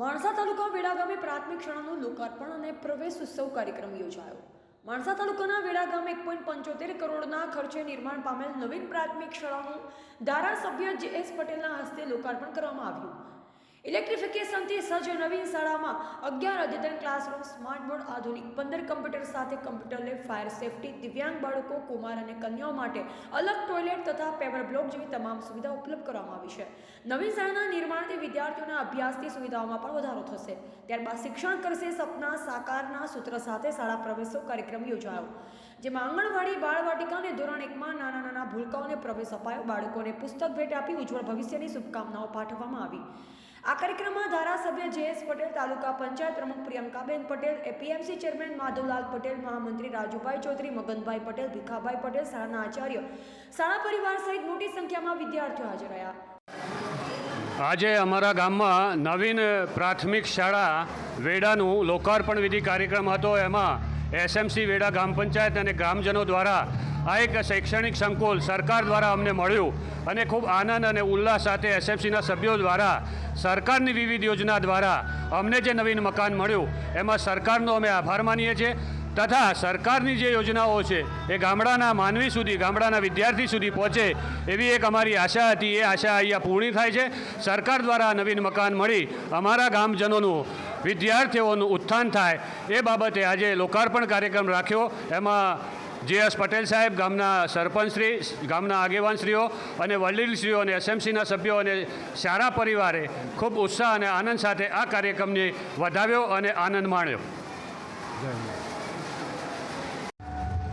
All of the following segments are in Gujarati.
માણસા તાલુકા વેડા ગામે પ્રાથમિક શાળાનું લોકાર્પણ અને પ્રવેશ ઉત્સવ કાર્યક્રમ યોજાયો. માણસા તાલુકાના વેડા ગામે એક પોઈન્ટ પંચોતેર કરોડના ખર્ચે નિર્માણ પામેલ નવીન પ્રાથમિક શાળાનું ધારાસભ્ય જે એસ પટેલના હસ્તે લોકાર્પણ કરવામાં આવ્યું. ઇલેક્ટ્રિફિકેશનથી સજ્જ નવીન શાળામાં અગિયાર અદ્યતન ક્લાસરૂમ સ્માર્ટ બોર્ડ આધુનિક પંદર કમ્પ્યુટર સાથે કમ્પ્યુટર લેબ, ફાયર સેફટી, દિવ્યાંગ બાળકો, કુમાર અને કન્યાઓ માટે અલગ ટોયલેટ તથા પેવર બ્લોક જેવી તમામ સુવિધા ઉપલબ્ધ કરવામાં આવી છે. નવીન શાળાના નિર્માણથી વિદ્યાર્થીઓના અભ્યાસની સુવિધાઓમાં પણ વધારો થશે. ત્યારબાદ શિક્ષણ કરશે સપના સાકારના સૂત્ર સાથે શાળા પ્રવેશો કાર્યક્રમ યોજાયો. જેમાં આંગણવાડી બાળવાટિકા અને ધોરણ એકમાં નાના નાના ભૂલકાઓને પ્રવેશ અપાયો. બાળકોને પુસ્તક ભેટ આપી ઉજ્જવળ ભવિષ્યની શુભકામનાઓ પાઠવવામાં આવી. આ કાર્યક્રમમાં ધારાસભ્ય જેએસ પટેલ, તાલુકા પંચાયત પ્રમુખ પ્રિયંકાબેન પટેલ, એપીએમસી ચેરમેન માધવલાલ પટેલ, મહામંત્રી રાજુભાઈ ચૌધરી, મગનભાઈ પટેલ, ભીખાભાઈ પટેલ, શાળાના આચાર્ય, શાળા પરિવાર સહિત મોટી સંખ્યામાં વિદ્યાર્થીઓ હાજર રહ્યા. આજે અમારા ગામમાં નવીન પ્રાથમિક શાળા વેડાનું લોકાર્પણ વિધિ કાર્યક્રમ હતો. એમાં એસએમસી વેડા ગ્રામ પંચાયત અને ગ્રામજનો દ્વારા આ એક શૈક્ષણિક સંકુલ સરકાર દ્વારા અમને મળ્યું અને ખૂબ આનંદ અને ઉલ્લાસ સાથે એસએમસીના સભ્યો દ્વારા, સરકારની વિવિધ યોજના દ્વારા અમને જે નવીન મકાન મળ્યું, એમાં સરકારનો અમે આભાર માનીએ છીએ. તથા સરકારની જે યોજનાઓ છે, એ ગામડાના માનવી સુધી, ગામડાના વિદ્યાર્થી સુધી પહોંચે એવી એક અમારી આશા હતી. એ આશા અહીંયા પૂર્ણ થાય છે. સરકાર દ્વારા નવીન મકાન મળી અમારા ગામજનોનું, વિદ્યાર્થીઓનું ઉત્થાન થાય એ બાબતે આજે લોકાર્પણ કાર્યક્રમ રાખ્યો. એમાં જે એસ પટેલ સાહેબ, ગામના સરપંચશ્રી, ગામના આગેવાનશ્રીઓ અને વડીલશ્રીઓ અને એસએમસીના સભ્યો અને શાળા પરિવારે ખૂબ ઉત્સાહ અને આનંદ સાથે આ કાર્યક્રમને વધાવ્યો અને આનંદ માણ્યો.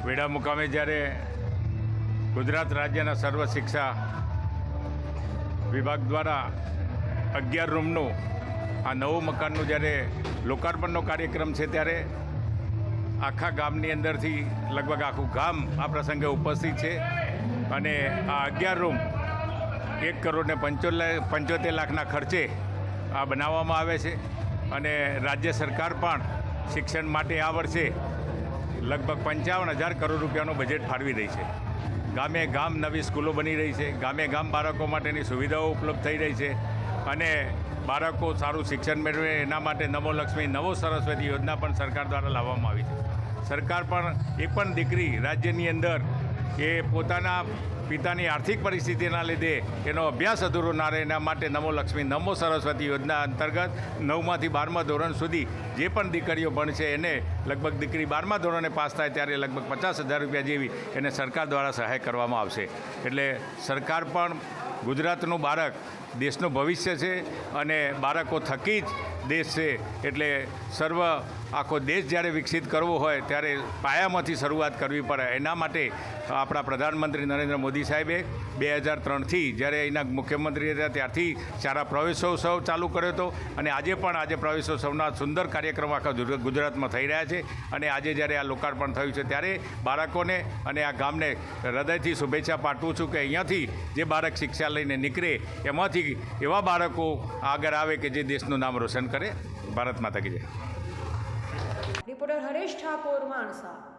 વેડા મુકામે જ્યારે ગુજરાત રાજ્યના સર્વ શિક્ષા વિભાગ દ્વારા અગિયાર રૂમનું આ નવું મકાનનું જ્યારે લોકાર્પણનો કાર્યક્રમ છે ત્યારે આખા ગામની અંદરથી લગભગ આખું ગામ આ પ્રસંગે ઉપસ્થિત છે અને આ અગિયાર રૂમ એક કરોડ ને પંચોતેર પંચોતેર લાખના ખર્ચે આ બનાવવામાં આવે છે અને રાજ્ય સરકાર પણ શિક્ષણ માટે આ વર્ષે લગભગ પંચાવન હજાર કરોડ રૂપિયાનું બજેટ ફાળવી રહી છે. ગામે ગામ નવી સ્કૂલો બની રહી છે. ગામે ગામ બાળકો માટેની સુવિધાઓ ઉપલબ્ધ થઈ રહી છે. અને બાળકો સારું શિક્ષણ મેળવે એના માટે નમો લક્ષ્મી, નવો સરસ્વતી યોજના પણ સરકાર દ્વારા લાવવામાં આવી છે. સરકાર પણ એક પણ દીકરી રાજ્યની અંદર એ પોતાના પિતાની આર્થિક પરિસ્થિતિના લીધે એનો અભ્યાસ અધૂરો ના રહે એના માટે નમો લક્ષ્મી, નમો સરસ્વતી યોજના અંતર્ગત નવમાંથી બારમા ધોરણ સુધી જે પણ દીકરીઓ ભણશે, એને લગભગ દીકરી બારમા ધોરણે પાસ થાય ત્યારે લગભગ પચાસ હજાર રૂપિયા જેવી એને સરકાર દ્વારા સહાય કરવામાં આવશે. એટલે સરકાર પણ ગુજરાતનું બાળક દેશનું ભવિષ્ય છે અને બાળકો થકી જ દેશ છે. એટલે સર્વ આખો દેશ જ્યારે વિકસિત કરવો હોય ત્યારે પાયામાંથી શરૂઆત કરવી પડે. એના માટે આપણા પ્રધાનમંત્રી નરેન્દ્ર મોદી સાહેબે બે હજાર ત્રણથી જ્યારે અહીંના મુખ્યમંત્રી હતા ત્યારથી સારા પ્રવેશોત્સવ ચાલુ કર્યો હતો અને આજે પણ આજે પ્રવેશોત્સવના સુંદર કાર્યક્રમ આખા ગુજરાતમાં થઈ રહ્યા છે અને આજે જ્યારે આ લોકાર્પણ થયું છે ત્યારે બાળકોને અને આ ગામને હૃદયથી શુભેચ્છા પાઠવું છું કે અહીંયાથી જે બાળક શિક્ષા લઈને નીકળે એમાંથી એવા બાળકો આગળ આવે કે જે દેશનું નામ રોશન કરે. ભારત માતા કી જય. રિપોર્ટર હરેશ ઠાકોર માણસા